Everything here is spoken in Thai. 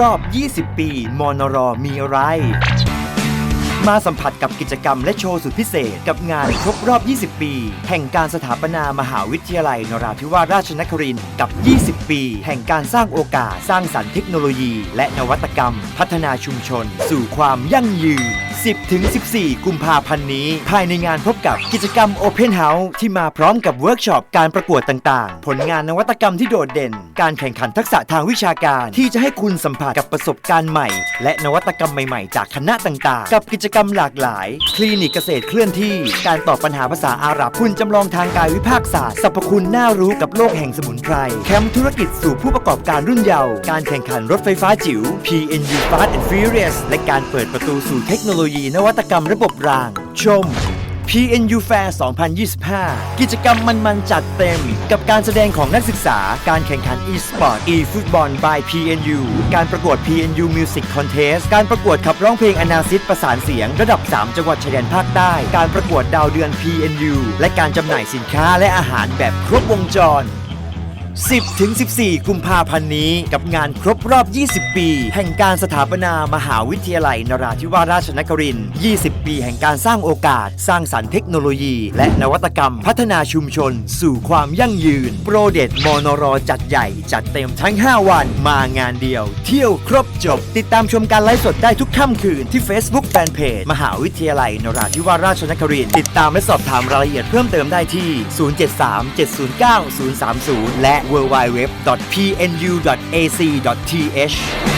รอบ 20 ปี มอนรอมีอะไร มาสัมผัสกับกิจกรรมและโชว์สุดพิเศษ กับงานครบรอบ 20 ปี แห่งการสถาปนามหาวิทยาลัย นราธิวาสราชนครินทร์กับ 20 ปี แห่งการสร้างโอกาส สร้างสรรค์เทคโนโลยี และนวัตกรรม พัฒนาชุมชน สู่ความยั่งยืน 10ถึง14 กุมภาพันธ์นี้ ภายในงานพบกับกิจกรรม Open House ที่มาพร้อมกับเวิร์กช็อปการประกวดต่างๆ ผลงานนวัตกรรมที่โดดเด่น การแข่งขันทักษะทางวิชาการ ที่จะให้คุณสัมผัสกับประสบการณ์ใหม่ และนวัตกรรมใหม่ๆ จากคณะต่างๆ กับกิจกรรมหลากหลาย คลินิกเกษตรเคลื่อนที่ การตอบปัญหาภาษาอาหรับคุณจำลองทางกายวิภาคศาสตร์สรรพคุณน่ารู้กับโลกแห่งสมุนไพรแคมป์ธุรกิจสู่ผู้ประกอบการรุ่นเยาว์การแข่งขันรถไฟฟ้าจิ๋ว PNU Fast and Furious และการเปิดประตูสู่เทคโนโลยีนวัตกรรมระบบราง ชม PNU Fair 2025 กิจกรรมมันๆจัดเต็ม กับการแสดงของนักศึกษา การแข่งขัน e-sport e-football by PNU การประกวด PNU Music Contest การประกวดขับร้องเพลงอนาซิตประสานเสียง ระดับ 3 จังหวัดชายแดนภาคใต้ การประกวดดาวเดือน PNU และการจำหน่ายสินค้าและอาหารแบบครบวงจร 10ถึง14 กุมภาพันธ์นี้ กับงานครบรอบ 20 ปี แห่งการสถาปนามหาวิทยาลัยนราธิวาสราชนครินทร์20 ปีแห่งการสร้างโอกาส สร้างสรรค์เทคโนโลยี และนวัตกรรม พัฒนาชุมชน สู่ความยั่งยืน โปรเดตมอนรจัดใหญ่ จัดเต็มทั้ง 5 วัน มางานเดียว เที่ยวครบจบ ติดตามชมการไลฟ์สดได้ทุกค่ำคืนที่ Facebook Fanpage มหาวิทยาลัยนราธิวาสราชนครินทร์ติดตามและสอบถามรายละเอียดเพิ่มเติมได้ที่ 073 709 030 และ www.pnu.ac.th